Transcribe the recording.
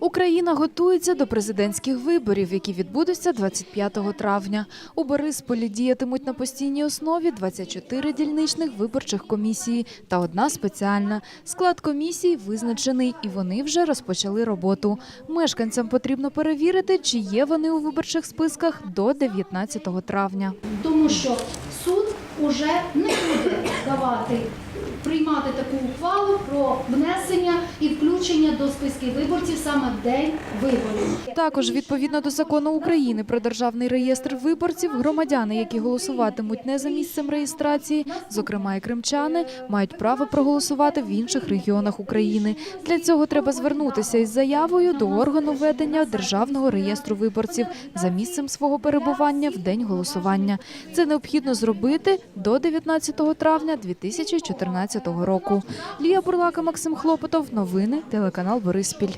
Україна готується до президентських виборів, які відбудуться 25 травня. У Борисполі діятимуть на постійній основі 24 дільничних виборчих комісії та одна спеціальна. Склад комісій визначений, і вони вже розпочали роботу. Мешканцям потрібно перевірити, чи є вони у виборчих списках до 19 травня. тому що суд уже не буде давати приймати таку ухвалу про внесення до списків виборців саме в день виборів. Також відповідно до закону України про державний реєстр виборців, громадяни, які голосуватимуть не за місцем реєстрації, зокрема і кримчани, мають право проголосувати в інших регіонах України. Для цього треба звернутися із заявою до органу ведення державного реєстру виборців за місцем свого перебування в день голосування. Це необхідно зробити до 19 травня 2014 року. Лія Бурлака, Максим Хлопотов. Новини телеканал Бориспіль.